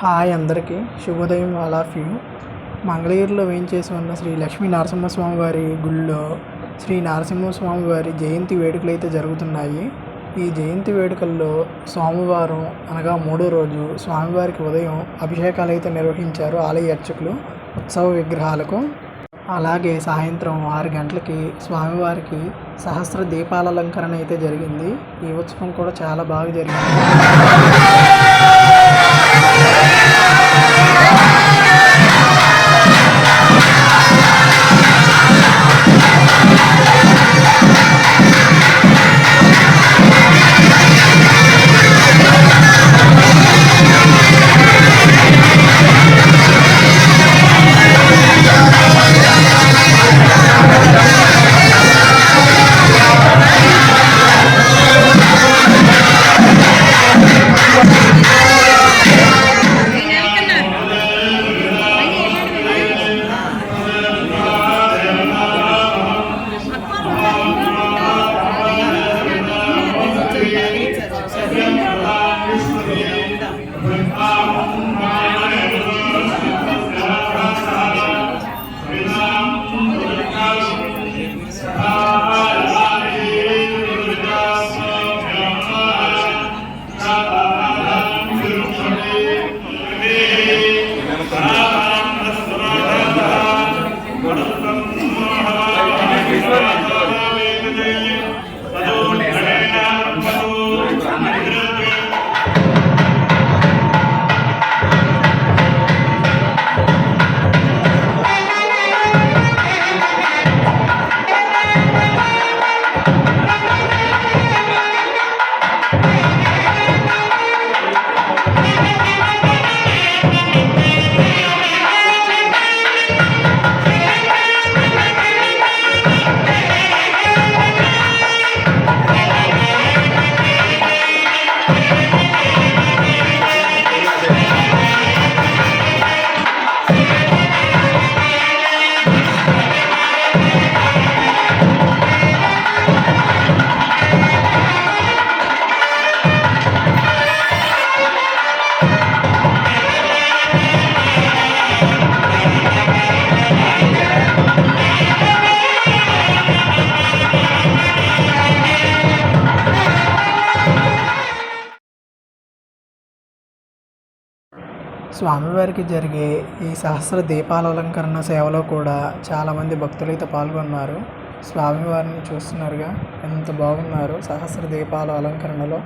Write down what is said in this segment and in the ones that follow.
Hi అందరికీ. శుభోదయం all of you. మంగళగిరిలో వేయించేసి ఉన్న శ్రీ లక్ష్మీ నరసింహస్వామి వారి గుళ్ళో శ్రీ నరసింహస్వామి వారి జయంతి వేడుకలు అయితే జరుగుతున్నాయి. ఈ జయంతి వేడుకల్లో సోమవారం అనగా మూడో రోజు స్వామివారికి ఉదయం అభిషేకాలు అయితే నిర్వహించారు ఆలయ అర్చకులు ఉత్సవ విగ్రహాలకు. అలాగే సాయంత్రం ఆరు గంటలకి స్వామివారికి సహస్ర దీపాల అలంకరణ అయితే జరిగింది. ఈ ఉత్సవం కూడా చాలా బాగా జరిగింది. స్వామివారికి జరిగే ఈ సహస్ర దీపాల అలంకరణ సేవలో కూడా చాలామంది భక్తులు అయితే పాల్గొన్నారు. స్వామివారిని చూస్తున్నారుగా. ఎంత బాగున్నారు సహస్ర దీపాల అలంకరణలో.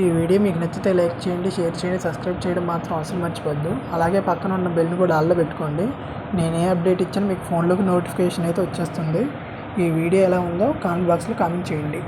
ఈ వీడియో మీకు నచ్చితే లైక్ చేయండి షేర్ చేయండి సబ్స్క్రైబ్ చేయడం మాత్రం అసలు మర్చిపోద్దు. అలాగే పక్కన ఉన్న బెల్ని కూడా ఆల్లో పెట్టుకోండి. నేను ఏ అప్డేట్ ఇచ్చాను మీకు ఫోన్లోకి నోటిఫికేషన్ అయితే వచ్చేస్తుంది. ఈ వీడియో ఎలా ఉందో కామెంట్ బాక్స్లో కామెంట్ చేయండి.